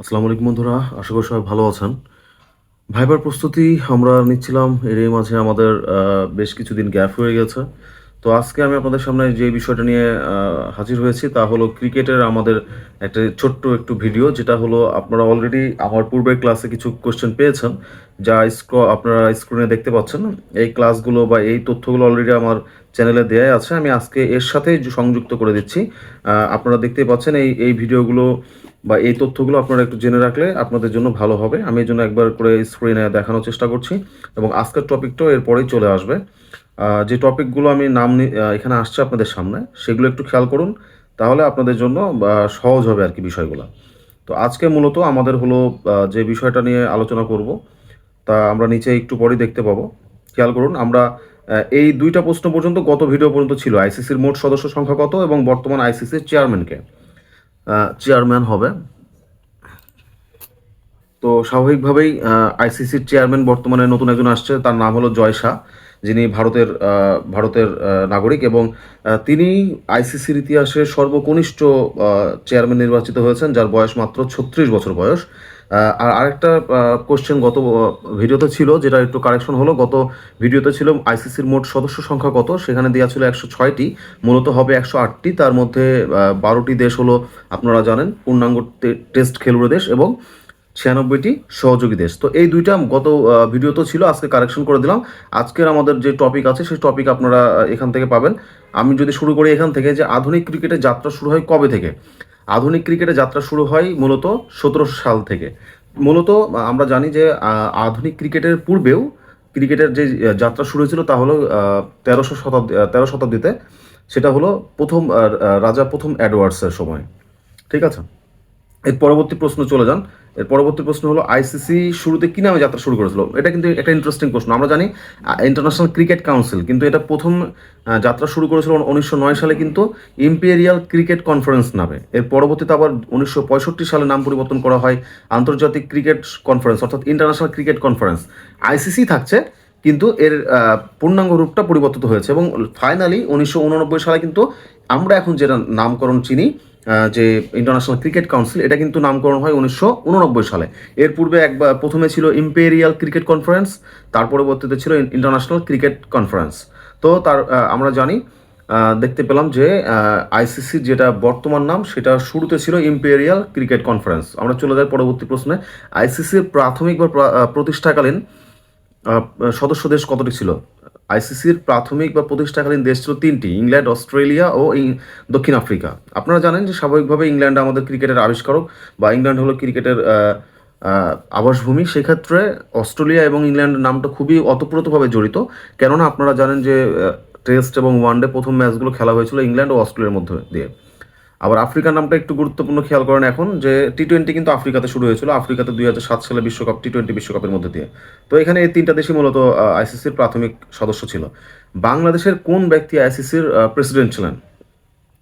আসসালামু আলাইকুম বন্ধুরা, আশা করি সবাই ভালো আছেন। ভাইবার প্রস্তুতি আমরা নিচ্ছিলাম, এরই মাঝে আমাদের বেশ কিছুদিন গ্যাপ হয়ে গেছে। তো আজকে আমি আপনাদের সামনে যে বিষয়টা নিয়ে হাজির হয়েছি তা হলো ক্রিকেটের আমাদের একটা ছোট্ট একটু ভিডিও, যেটা হলো আপনারা অলরেডি আমার পূর্বের ক্লাসে কিছু কোশ্চেন পেয়েছেন, যা স্ক্র আপনারা স্ক্রিনে দেখতে পাচ্ছেন। এই ক্লাসগুলো বা এই তথ্যগুলো অলরেডি আমার চ্যানেলে দেওয়া আছে। আমি আজকে এর সাথেই সংযুক্ত করে দিচ্ছি। আপনারা দেখতেই পাচ্ছেন এই এই ভিডিওগুলো বা এই তথ্যগুলো আপনারা একটু জেনে রাখলে আপনাদের জন্য ভালো হবে। আমি এই জন্য একবার করে স্ক্রিনে দেখানোর চেষ্টা করছি এবং আজকের টপিকটাও এরপরেই চলে আসবে। যে টপিকগুলো আমি নাম এখানে আসছে আপনাদের সামনে, সেগুলো একটু খেয়াল করুন, তাহলে আপনাদের জন্য সহজ হবে আর কি বিষয়গুলো। তো আজকে মূলত আমাদের হলো যে বিষয়টা নিয়ে আলোচনা করব, তা আমরা নিচে একটু পরেই দেখতে পাবো। খেয়াল করুন, আমরা এই দুইটা প্রশ্ন পর্যন্ত গত ভিডিও পর্যন্ত ছিল আইসিসির মোট সদস্য সংখ্যা কত এবং বর্তমান আইসিসির চেয়ারম্যানকে চেয়ারম্যান হবে। তো স্বাভাবিকভাবেই আইসিসির চেয়ারম্যান বর্তমানে নতুন একজন আসছে, তার নাম হলো জয় শাহ, যিনি ভারতের ভারতের নাগরিক এবং তিনি আইসিসির ইতিহাসে সর্বকনিষ্ঠ চেয়ারম্যান নির্বাচিত হয়েছেন, যার বয়স মাত্র ছত্রিশ বছর বয়স। আর আরেকটা কোশ্চেন গত ভিডিওতে ছিল, যেটা একটু কারেকশন হলো, গত ভিডিওতে ছিল আইসিসির মোট সদস্য সংখ্যা কত? সেখানে দেওয়া ছিল একশো ছয়টি, মূলত হবে একশো আটটি, তার মধ্যে বারোটি দেশ হলো, আপনারা জানেন, পূর্ণাঙ্গ টেস্ট খেলুড়ে দেশ এবং ছিয়ানব্বইটি সহযোগী দেশ। তো এই দুইটা গত ভিডিও তো ছিল, আজকে কারেকশন করে দিলাম। আজকের আমাদের যে টপিক আছে, সেই টপিক আপনারা এখান থেকে পাবেন। আমি যদি শুরু করি এখান থেকে যে আধুনিক ক্রিকেটের যাত্রা শুরু হয় কবে থেকে? আধুনিক ক্রিকেটে যাত্রা শুরু হয় মূলত সতেরোশো সাল থেকে। মূলত আমরা জানি যে আধুনিক ক্রিকেটের পূর্বেও ক্রিকেটের যে যাত্রা শুরু হয়েছিল তা হলো তেরোশো শতাব্দী তেরো শতাব্দীতে। সেটা হলো প্রথম রাজা প্রথম অ্যাডওয়ার্ডসের সময়। ঠিক আছে? এর পরবর্তী প্রশ্ন চলে যান। এর পরবর্তী প্রশ্ন হলো আইসিসি শুরুতে কি নামে যাত্রা শুরু করেছিল? এটা কিন্তু একটা ইন্টারেস্টিং প্রশ্ন। আমরা জানি ইন্টারন্যাশনাল ক্রিকেট কাউন্সিল কিন্তু এটা প্রথম যাত্রা শুরু করেছিল উনিশশো নয় সালে কিন্তু ইম্পেরিয়াল ক্রিকেট কনফারেন্স নামে। এর পরবর্তীতে আবার উনিশশো পঁয়ষট্টি সালে নাম পরিবর্তন করা হয় আন্তর্জাতিক ক্রিকেট কনফারেন্স অর্থাৎ ইন্টারন্যাশনাল ক্রিকেট কনফারেন্স আইসিসি থাকছে, কিন্তু এর পূর্ণাঙ্গ রূপটা পরিবর্তিত হয়েছে এবং ফাইনালি উনিশশো উননব্বই সালে কিন্তু আমরা এখন যেটা নামকরণ চিনি যে ইন্টারন্যাশনাল ক্রিকেট কাউন্সিল এটা কিন্তু নামকরণ হয় উনিশশো উননব্বই সালে। এর পূর্বে একবার প্রথমে ছিল ইম্পেরিয়াল ক্রিকেট কনফারেন্স তার পরবর্তীতে ছিল ইন্টারন্যাশনাল ক্রিকেট কনফারেন্স তো তার আমরা জানি দেখতে পেলাম যে আইসিসির যেটা বর্তমান নাম, সেটা শুরুতে ছিল ইম্পেরিয়াল ক্রিকেট কনফারেন্স আমরা চলে যাই পরবর্তী প্রশ্নে। আইসিসির প্রাথমিক বা প্রতিষ্ঠাকালীন সদস্য দেশ কতটি ছিল? আইসিসির প্রাথমিক বা প্রতিষ্ঠাকালীন দেশ ছিল তিনটি, ইংল্যান্ড, অস্ট্রেলিয়া ও দক্ষিণ আফ্রিকা। আপনারা জানেন যে স্বাভাবিকভাবে ইংল্যান্ড আমাদের ক্রিকেটের আবিষ্কারক বা ইংল্যান্ড হলো ক্রিকেটের আবাসভূমি। সেক্ষেত্রে অস্ট্রেলিয়া এবং ইংল্যান্ডের নামটা খুবই অতপ্রতভাবে জড়িত। কেননা আপনারা জানেন যে টেস্ট এবং ওয়ানডে প্রথম ম্যাচগুলো খেলা হয়েছিল ইংল্যান্ড ও অস্ট্রেলিয়ার মধ্যে দিয়ে। আবার আফ্রিকার নামটা একটু গুরুত্বপূর্ণ খেয়াল করেন এখন, যে টি টোয়েন্টি কিন্তু আফ্রিকাতে শুরু হয়েছিল, আফ্রিকাতে দুই হাজার সাত সালে বিশ্বকাপ টি টোয়েন্টি বিশ্বকাপের মধ্যে দিয়ে। তো এখানে এই তিনটা দেশই মূলত আইসিসির প্রাথমিক সদস্য ছিল। বাংলাদেশের কোন ব্যক্তি আইসিসির প্রেসিডেন্ট ছিলেন?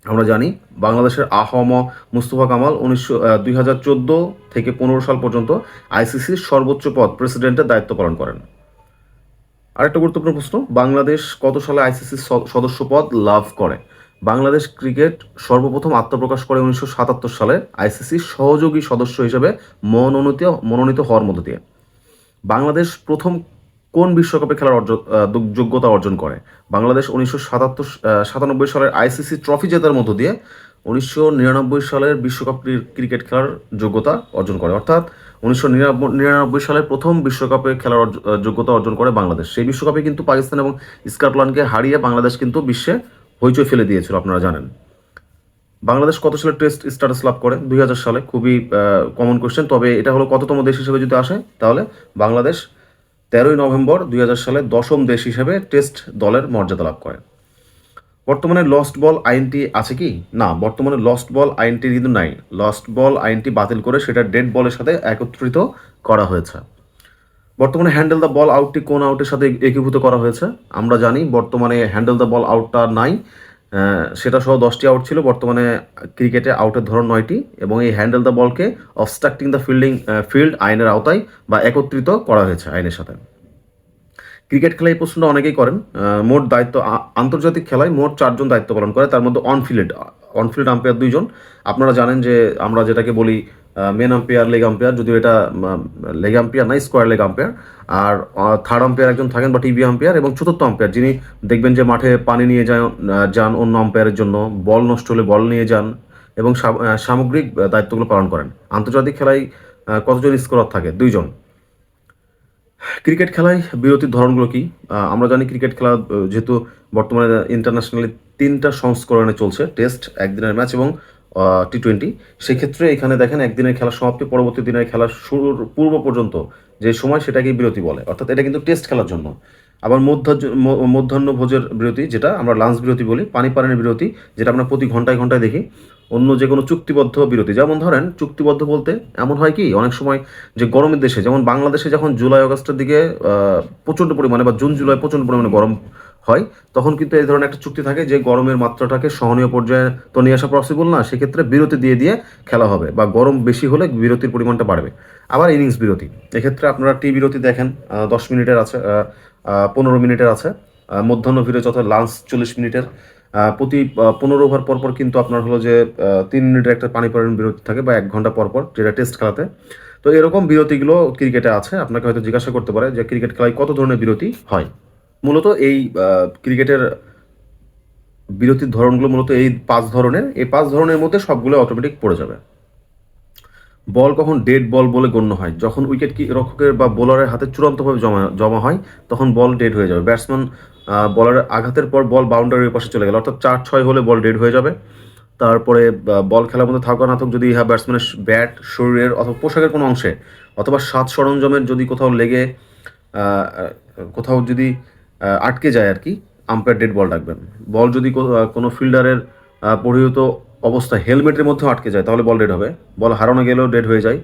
আমরা জানি, বাংলাদেশের আহম মুস্তফা কামাল উনিশশো দুই হাজার চোদ্দ থেকে পনেরো সাল পর্যন্ত আইসিসির সর্বোচ্চ পদ প্রেসিডেন্টের দায়িত্ব পালন করেন। আরেকটা গুরুত্বপূর্ণ প্রশ্ন, বাংলাদেশ কত সালে আইসিসির সদস্য পদ লাভ করে? বাংলাদেশ ক্রিকেট সর্বপ্রথম আত্মপ্রকাশ করে উনিশশো সাতাত্তর সালে আইসিসির সহযোগী সদস্য হিসেবে মনোনীত মনোনীত হওয়ার মধ্য দিয়ে। বাংলাদেশ প্রথম কোন বিশ্বকাপে খেলার অর্জন যোগ্যতা অর্জন করে? বাংলাদেশ উনিশশো সাতাত্তর সাতানব্বই সালের আইসিসি ট্রফি জেতার মধ্য দিয়ে উনিশশো নিরানব্বই সালের বিশ্বকাপ ক্রি- ক্রিকেট খেলার যোগ্যতা অর্জন করে। অর্থাৎ উনিশশো নিরানব্বই সালের প্রথম বিশ্বকাপে খেলার যোগ্যতা অর্জন করে বাংলাদেশ। সেই বিশ্বকাপে কিন্তু পাকিস্তান এবং স্কটল্যান্ডকে হারিয়ে বাংলাদেশ কিন্তু বিশ্বে হইচই ফেলে দিয়েছিল, আপনারা জানেন। বাংলাদেশ কত সালে টেস্ট স্ট্যাটাস লাভ করে? দুই হাজার সালে। খুবই কমন কোয়েশ্চেন তবে এটা হলো কততম দেশ হিসেবে যদি আসে, তাহলে বাংলাদেশ তেরোই নভেম্বর দুই হাজার সালে দশম দেশ হিসেবে টেস্ট দলের মর্যাদা লাভ করে। বর্তমানে লস্ট বল আইনটি আছে কি? না, বর্তমানে লস্ট বল আইনটি কিন্তু নাই। লস্ট বল আইনটি বাতিল করে সেটা ডেড বলের সাথে একত্রিত করা হয়েছে। বর্তমানে হ্যান্ডেল দ্য বল আউটটি কোন আউটের সাথে একীভূত করা হয়েছে? আমরা জানি বর্তমানে হ্যান্ডেল দ্য বল আউটটা নাই। সেটা সহ দশটি আউট ছিল। বর্তমানে ক্রিকেটে আউটের ধরন নয়টি এবং এই হ্যান্ডেল দ্য বলকে অবস্ট্রাক্টিং দ্য ফিল্ডিং ফিল্ড আইনের আওতায় বা একত্রিত করা হয়েছে আইনের সাথে। ক্রিকেট খেলায় এই প্রশ্নটা অনেকেই করেন। মোট দায়িত্ব আন্তর্জাতিক খেলায় মোট চারজন দায়িত্ব পালন করে। তার মধ্যে অনফিল্ড অনফিল্ড আম্পায়ার দুইজন। আপনারা জানেন যে আমরা যেটাকে বলি মেন আম্পায়ার লেগ আম্পায়ার যদিও এটা লেগ আম্পায়ার নাই স্কোয়ার লেগ আম্পায়ার আর থার্ড আম্পায়ার একজন থাকেন বা টিভি আম্পায়ার এবং চতুর্থ আম্পায়ার যিনি দেখবেন যে মাঠে পানি নিয়ে যায় যান অন্য আম্পায়ারের জন্য, বল নষ্ট হলে বল নিয়ে যান এবং সামগ্রিক দায়িত্বগুলো পালন করেন। আন্তর্জাতিক খেলায় কতজন স্কোরার থাকে? দুইজন। ক্রিকেট খেলায় বিরতির ধরনগুলো কি? আমরা জানি ক্রিকেট খেলা যেহেতু বর্তমানে ইন্টারন্যাশনালি তিনটা সংস্করণে চলছে টেস্ট একদিনের ম্যাচ এবং টি টোয়েন্টি সেক্ষেত্রে এখানে দেখেন একদিনের খেলা সমাপ্তি, পরবর্তী দিনের খেলা শুরুর পূর্ব পর্যন্ত যে সময় সেটাকেই বিরতি বলে। অর্থাৎ এটা কিন্তু টেস্ট খেলার জন্য। আবার মধ্য মধ্যাহ্ন ভোজের বিরতি, যেটা আমরা লাঞ্চ বিরতি বলি, পানি পানের বিরতি, যেটা আমরা প্রতি ঘন্টায় ঘন্টায় দেখি। অন্য যে কোনো চুক্তিবদ্ধ বিরতি, যেমন ধরেন, চুক্তিবদ্ধ বলতে এমন হয় কি, অনেক সময় যে গরমের দেশে, যেমন বাংলাদেশে যখন জুলাই আগস্টের দিকে প্রচণ্ড পরিমাণে বা জুন জুলাই প্রচণ্ড পরিমাণে গরম হয়, তখন কিন্তু এই ধরনের একটা চুক্তি থাকে যে গরমের মাত্রাটাকে সহনীয় পর্যায়ে তো নিয়ে আসা পসিবল না, সেক্ষেত্রে বিরতি দিয়ে দিয়ে খেলা হবে বা গরম বেশি হলে বিরতির পরিমাণটা বাড়বে। আবার ইনিংস বিরতি, এক্ষেত্রে আপনারা টি বিরতি দেখেন দশ মিনিটের আছে পনেরো মিনিটের আছে মধ্যাহ্ন বিরতি অর্থাৎ লাঞ্চ চল্লিশ মিনিটের প্রতি পনেরো ওভার পর পর কিন্তু আপনার হলো যে তিন মিনিটের একটা পানি পানি বিরতি থাকে বা এক ঘণ্টা পর পর যেটা টেস্ট খেলাতে। তো এরকম বিরতিগুলো ক্রিকেটে আছে, আপনাকে হয়তো জিজ্ঞাসা করতে পারে যে ক্রিকেট খেলায় কত ধরনের বিরতি হয়। মূলত এই ক্রিকেটের বিরতির ধরনগুলো মূলত এই পাঁচ ধরনের। এই পাঁচ ধরনের মধ্যে সবগুলো অটোমেটিক পড়ে যাবে। বল কখন ডেড বল বলে গণ্য হয়। যখন উইকেট কি রক্ষকের বা বোলারের হাতে চূড়ান্তভাবে জমা জমা হয়, তখন বল ডেড হয়ে যাবে। ব্যাটসম্যান বলারের আঘাতের পর বল বাউন্ডারির পাশে চলে গেল। অর্থাৎ চার ছয় হলে বল ডেড হয়ে যাবে। তারপরে বল খেলার মধ্যে থাকা না থাকুক, যদি ইহা ব্যাটসম্যানের ব্যাট শরীরের অথবা পোশাকের কোনো অংশে অথবা সাত সরঞ্জামের যদি কোথাও লেগে কোথাও যদি আটকে যায় আর কি। আম্পায়ার ডেড বল ডাকবেন। বল যদি কোনো ফিল্ডারের পরিহিত অবস্থায় হেলমেটের মধ্যেও আটকে যায়, তাহলে বল ডেড হবে। বল হারানো গেলেও ডেড হয়ে যায়।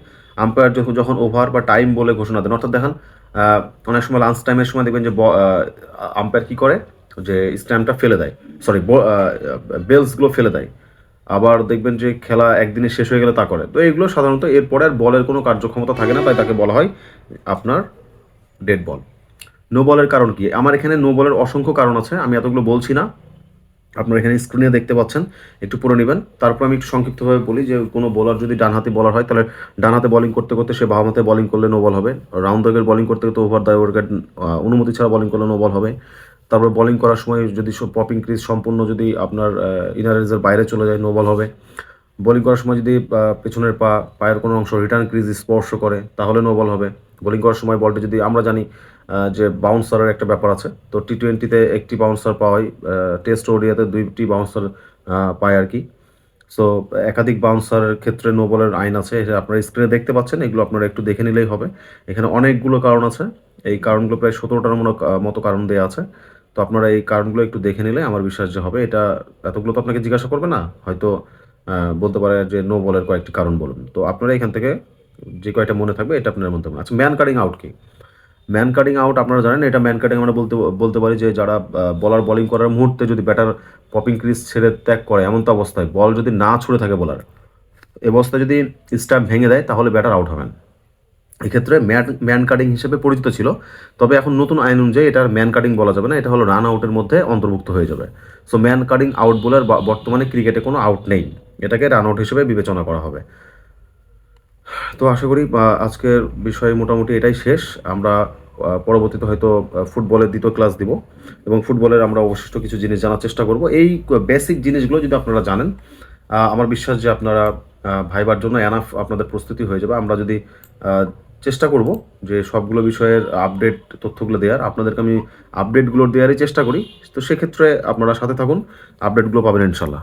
আম্পায়ার যখন যখন ওভার বা টাইম বলে ঘোষণা দেন, অর্থাৎ দেখেন অনেক সময় লাঞ্চ টাইমের সময় দেখবেন যে আম্পায়ার কী করে? যে স্ট্যাম্পটা ফেলে দেয়। সরি বেলসগুলো ফেলে দেয়। আবার দেখবেন যে খেলা একদিনে শেষ হয়ে গেলে তা করে। তো এগুলো সাধারণত এরপরে আর বলের কোনো কার্যক্ষমতা থাকে না, তাই তাকে বলা হয় আপনার ডেড বল নো বলের কারণ কি? আমার এখানে নো বলের অসংখ্য কারণ আছে, আমি এতগুলো বলছি না। আপনারা এখানে স্ক্রিনে দেখতে পাচ্ছেন, একটু পড়ে নেবেন। তারপর আমি একটু সংক্ষিপ্তভাবে বলি যে, কোনো বোলার যদি ডান হাতে বলার হয়, তাহলে ডান হাতে বলিং করতে করতে সে বাম হাতে বলিং করলে নো বল হবে। রাউন্ড দগের বলিং করতে করতে ওভার দ্য উইকেট অনুমতি ছাড়া বলিং করলে নো বল হবে। তারপর বলিং করার সময় যদি পপিং ক্রিজ সম্পূর্ণ যদি আপনার ইনারেজের বাইরে চলে যায় নো বল হবে। বোলিং করার সময় যদি পেছনের পা, পায়ের কোনো অংশ রিটার্ন ক্রিজ স্পর্শ করে, তাহলে নো বল হবে। বোলিং করার সময় বলটা যদি আমরা জানি যে বাউন্সারের একটা ব্যাপার আছে, তো টি টোয়েন্টিতে একটি বাউন্সার পাওয়া টেস্ট ওডিয়াতে দুইটি বাউন্সার পায় আর কি। সো একাধিক বাউন্সারের ক্ষেত্রে নো বলের আইন আছে, এটা আপনারা স্ক্রিনে দেখতে পাচ্ছেন, এগুলো আপনারা একটু দেখে নিলেই হবে। এখানে অনেকগুলো কারণ আছে, এই কারণগুলো প্রায় সতেরোটার মতো কারণ দেওয়া আছে। তো আপনারা এই কারণগুলো একটু দেখে নিলে আমার বিশ্বাস যে হবে, এটা এতগুলো তো আপনাকে জিজ্ঞাসা করবে না, হয়তো বলতে পারে যে নো বলের কয়েকটি কারণ বলুন। তো আপনারা এখান থেকে যে কয়টা মনে থাকবে এটা আপনার মধ্যে আচ্ছা ম্যান কাটিং আউট কি? ম্যান কাটিং আউট আপনারা জানেন, এটা ম্যান কাটিং আমরা বলতে বলতে পারি যে যারা বলার বলিং করার মুহূর্তে যদি ব্যাটার পপিং ক্রিজ ছেড়ে ত্যাগ করে, এমন তো অবস্থায় বল যদি না ছুড়ে থাকে বলার এ অবস্থায় যদি স্ট্যাম্প ভেঙে দেয়, তাহলে ব্যাটার আউট হবেন। এক্ষেত্রে ম্যান ম্যান কাটিং হিসেবে পরিচিত ছিল, তবে এখন নতুন আইন অনুযায়ী এটার ম্যান কাটিং বলা যাবে না, এটা হলো রান আউটের মধ্যে অন্তর্ভুক্ত হয়ে যাবে। সো ম্যান কাটিং আউট বলার বর্তমানে ক্রিকেটে কোনো আউট নেই। এটাকে রান আউট হিসেবে বিবেচনা করা হবে। তো আশা করি আজকের বিষয় মোটামুটি এটাই শেষ। আমরা পরবর্তীতে হয়তো ফুটবলের দ্বিতীয় ক্লাস দিব এবং ফুটবলের আমরা অবশিষ্ট কিছু জিনিস জানার চেষ্টা করব। এই বেসিক জিনিসগুলো যদি আপনারা জানেন আমার বিশ্বাস যে আপনারা ভাইবার জন্য এনাফ আপনাদের প্রস্তুতি হয়ে যাবে। আমরা যদি চেষ্টা করব যে সবগুলো বিষয়ের আপডেট তথ্যগুলো দেওয়ার। আপনাদেরকে আমি আপডেটগুলো দেওয়ারই চেষ্টা করি। তো সেক্ষেত্রে আপনারা সাথে থাকুন আপডেটগুলো পাবেন ইনশাল্লাহ